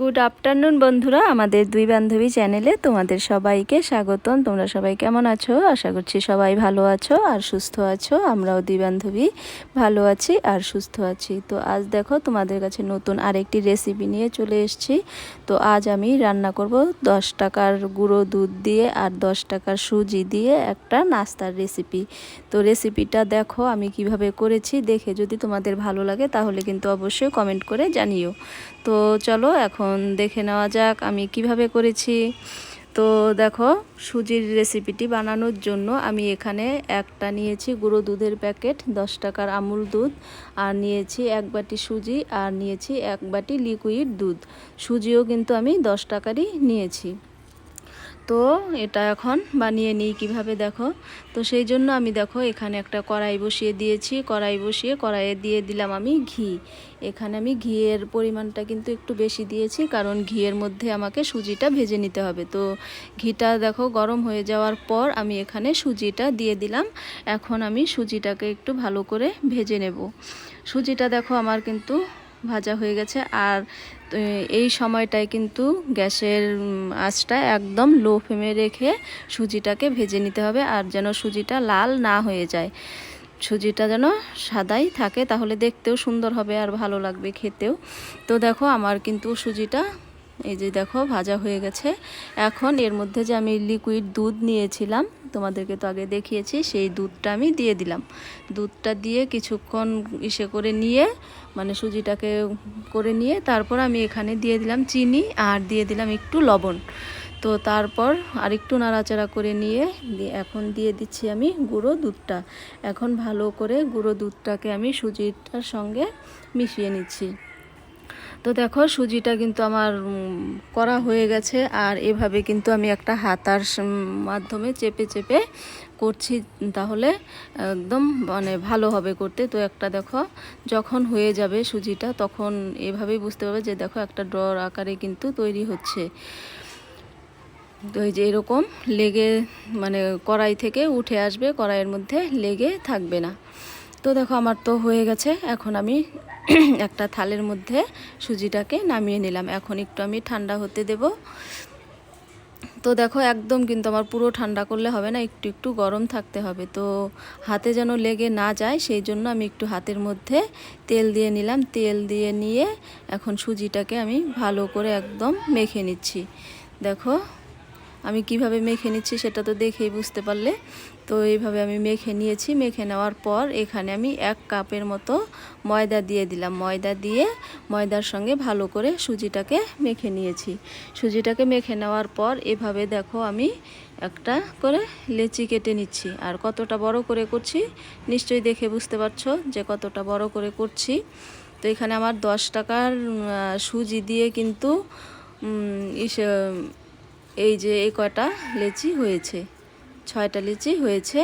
Good afternoon বন্ধুরা। আমাদের দুই বান্ধবী চ্যানেলে তোমাদের সবাইকে স্বাগতম। তোমরা সবাই কেমন আছো? আশা করছি সবাই ভালো আছো আর সুস্থ আছো। আমরাও দুই বান্ধবী ভালো আছি আর সুস্থ আছি। তো আজ দেখো, তোমাদের কাছে নতুন আরেকটি রেসিপি নিয়ে চলে এসেছি। তো আজ আমি রান্না করব দশ টাকার গুঁড়ো দুধ দিয়ে আর দশ টাকার সুজি দিয়ে একটা নাস্তার রেসিপি তো রেসিপিটা দেখো, আমি কীভাবে করেছি দেখে যদি তোমাদের ভালো লাগে তাহলে কিন্তু অবশ্যই কমেন্ট করে জানিও। তো চলো, এখন দেখে নেওয়া যাক আমি কীভাবে করেছি। তো দেখো, সুজির রেসিপিটি বানানোর জন্য আমি এখানে একটা নিয়েছি গুঁড়ো দুধের প্যাকেট, দশ টাকার আমুল দুধ, আর নিয়েছি এক বাটি সুজি, আর নিয়েছি এক বাটি লিকুইড দুধ। সুজিও কিন্তু আমি দশ টাকারই নিয়েছি। তো এটা এখন বানিয়ে নিই কীভাবে দেখো। তো সেই জন্য আমি দেখো এখানে একটা কড়াই বসিয়ে দিয়েছি। কড়াই বসিয়ে কড়াইয়ে দিয়ে দিলাম আমি ঘি। এখানে আমি ঘিয়ের পরিমাণটা কিন্তু একটু বেশি দিয়েছি কারণ ঘিয়ের মধ্যে আমাকে সুজিটা ভেজে নিতে হবে। তো ঘিটা দেখো গরম হয়ে যাওয়ার পর আমি এখানে সুজিটা দিয়ে দিলাম। এখন আমি সুজিটাকে একটু ভালো করে ভেজে নেব। সুজিটা দেখো আমার কিন্তু ভাজা হয়ে গেছে। আর এই সময়টায় কিন্তু গ্যাসের আঁচটা একদম লো ফ্লেমে রেখে সুজিটাকে ভেজে নিতে হবে আর যেন সুজিটা লাল না হয়ে যায়। সুজিটা যেন সাদাই থাকে, তাহলে দেখতেও সুন্দর হবে আর ভালো লাগবে খেতেও। তো দেখো, আমার কিন্তু সুজিটা এই যে দেখো, ভাজা হয়ে গেছে। এখন এর মধ্যে যে আমি লিকুইড দুধ নিয়েছিলাম, তোমাদেরকে তো আগে দেখিয়েছি, সেই দুধটা আমি দিয়ে দিলাম। দুধটা দিয়ে কিছুক্ষণ ইসে করে নিয়ে মানে সুজিটাকে করে নিয়ে, তারপর আমি এখানে দিয়ে দিলাম চিনি আর দিয়ে দিলাম একটু লবণ। তো তারপর আরেকটু নাড়াচাড়া করে নিয়ে এখন দিয়ে দিচ্ছি আমি গুঁড়ো দুধটা। এখন ভালো করে গুঁড়ো দুধটাকে আমি সুজিটার সঙ্গে মিশিয়ে নিচ্ছি। তো দেখো, সুজিটা কিন্তু আমার করা হয়ে গেছে। আর এভাবে কিন্তু আমি একটা হাতার মাধ্যমে চেপে চেপে করছি তাহলে একদম মানে ভালো হবে করতে। তো একটা দেখো, যখন হয়ে যাবে সুজিটা, তখন এভাবেই বুঝতে পারবে যে দেখো, একটা ড্রর আকারে কিন্তু তৈরি হচ্ছে। তো এই যে এরকম লেগে মানে কড়াই থেকে উঠে আসবে, কড়াইয়ের মধ্যে লেগে থাকবে না। তো দেখো আমার তো হয়ে গেছে। এখন আমি একটা থালের মধ্যে সুজিটাকে নামিয়ে নিলাম। এখন একটু আমি ঠান্ডা হতে দেব। তো দেখো একদম কিন্তু আমার পুরো ঠান্ডা করলে হবে না, একটু একটু গরম থাকতে হবে। তো হাতে যেন লেগে না যায়, সেই জন্য আমি একটু হাতের মধ্যে তেল দিয়ে নিলাম। তেল দিয়ে নিয়ে এখন সুজিটাকে আমি ভালো করে একদম মেখে নিচ্ছি। দেখো আমি কীভাবে মেখে নিচ্ছি সেটা তো দেখেই বুঝতে পারলে। তো এইভাবে আমি মেখে নিয়েছি। মেখে নেওয়ার পর এখানে আমি এক কাপের মতো ময়দা দিয়ে দিলাম। ময়দা দিয়ে ময়দার সঙ্গে ভালো করে সুজিটাকে মেখে নিয়েছি। সুজিটাকে মেখে নেওয়ার পর এভাবে দেখো আমি একটা করে লেচি কেটে নিচ্ছি। আর কতটা বড় করে করছি নিশ্চয়ই দেখে বুঝতে পারছ যে কতটা বড় করে করছি। তো এখানে আমার দশ টাকার সুজি দিয়ে কিন্তু ইসে এই যে এই কটা লেচি হয়েছে, ছয়টা লিচি হয়েছে,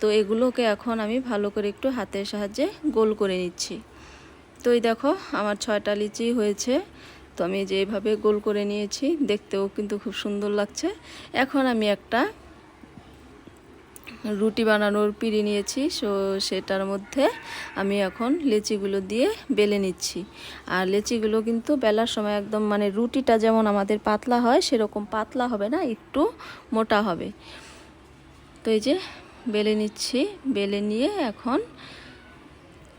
তো এগুলোকে এখন আমি ভালো করে একটু হাতের সাহায্যে গোল করে নিচ্ছি। তো এই দেখো, আমার ছয়টা লিচি হয়েছে, তো আমি যেভাবে গোল করে নিয়েছি, দেখতেও কিন্তু খুব সুন্দর লাগছে। এখন আমি একটা রুটি বানানোর পিড়ি নিয়েছি, সো সেটার মধ্যে আমি এখন লেচিগুলো দিয়ে বেলে নিচ্ছি। আর লেচিগুলো কিন্তু বেলার সময় একদম মানে রুটিটা যেমন আমাদের পাতলা হয়, সেরকম পাতলা হবে না, একটু মোটা হবে। তো এই যে বেলে নিচ্ছি, বেলে নিয়ে এখন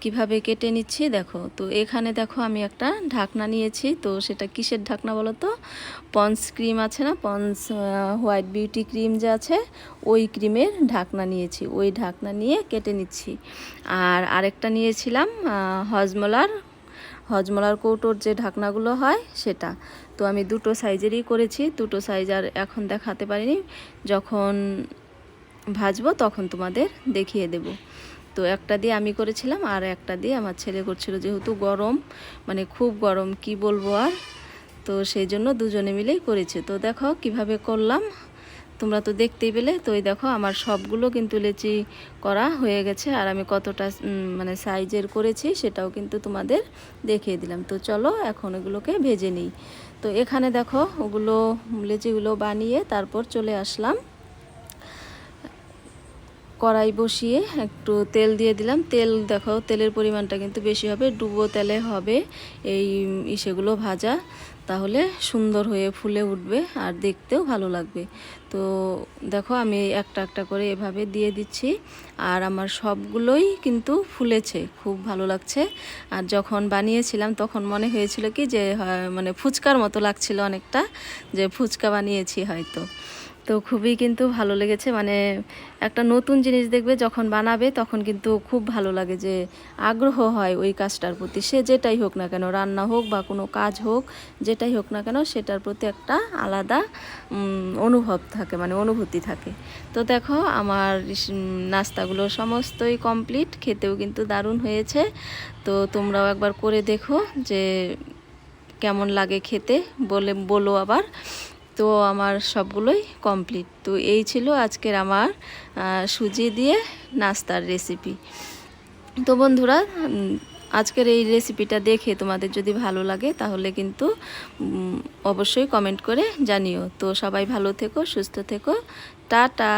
কীভাবে কেটে নিচ্ছি, দেখো। তো এখানে দেখো আমি একটা ঢাকনা নিয়েছি। তো সেটা কিসের ঢাকনা বলো তো পন্স ক্রিম আছে না? পন্স হোয়াইট বিউটি ক্রিম যে আছে, ওই ক্রিমের ঢাকনা নিয়েছি। ওই ঢাকনা নিয়ে কেটে নিচ্ছি। আর আরেকটা নিয়েছিলাম হজমলার হজমলার কৌটোর যে ঢাকনাগুলো হয় সেটা। তো আমি দুটো সাইজেরই করেছি। দুটো সাইজ আর এখন দেখাতে পারিনি। যখন ভাজবো তখন তোমাদের দেখিয়ে দেব। তো একটা দিয়ে আমি করেছিলাম আর একটা দিয়ে আমার ছেলে করছিল যেহেতু গরম মানে খুব গরম, কি বলব আর? তো সেই জন্য দুজনে মিলেই করেছে। তো দেখো কীভাবে করলাম। তোমরা তো দেখতেই পেলে। তো এই দেখো আমার সবগুলো কিন্তু লেচি করা হয়ে গেছে আর আমি কতটা মানে সাইজের করেছি সেটাও কিন্তু তোমাদের দেখিয়ে দিলাম। তো চলো এখন এগুলোকে ভেজে নিই। তো এখানে দেখো ওগুলো, লেচিগুলো বানিয়ে তারপর চলে আসলাম। কড়াই বসিয়ে একটু তেল দিয়ে দিলাম। তেল দেখো, তেলের পরিমাণটা কিন্তু বেশি হবে, ডুবো তেলে হবে এই ইসেগুলো ভাজা। তাহলে সুন্দর হয়ে ফুলে উঠবে আর দেখতেও ভালো লাগবে। তো দেখো, আমি একটা একটা করে এভাবে দিয়ে দিচ্ছি আর আমার সবগুলোই কিন্তু ফুলেছে, খুব ভালো লাগছে। আর যখন বানিয়েছিলাম, তখন মনে হয়েছিল কি যে মানে ফুচকার মতো লাগছিল অনেকটা, যে ফুচকা বানিয়েছি হয়তো। তো খুবই কিন্তু ভালো লেগেছে। মানে একটা নতুন জিনিস দেখবে, যখন বানাবে তখন কিন্তু খুব ভালো লাগে যে আগ্রহ হয় ওই কাজটার প্রতি। সে যেটাই হোক না কেন, রান্না হোক বা কোনো কাজ হোক, যেটাই হোক না কেন, সেটার প্রতি একটা আলাদা অনুভব থাকে মানে অনুভূতি থাকে। তো দেখো, আমার নাস্তাগুলো সমস্তই কমপ্লিট, খেতেও কিন্তু দারুণ হয়েছে। তো তোমরাও একবার করে দেখো যে কেমন লাগে খেতে, বলে, বলো আবার। তো আমার সবগুলোই কমপ্লিট তো এই ছিল আজকের আমার সুজি দিয়ে নাস্তার রেসিপি তো বন্ধুরা আজকের এই রেসিপিটা দেখে তোমাদের যদি ভালো লাগে, তাহলে কিন্তু অবশ্যই কমেন্ট করে জানিও। তো সবাই ভালো থেকো, সুস্থ থেকো। টাটা!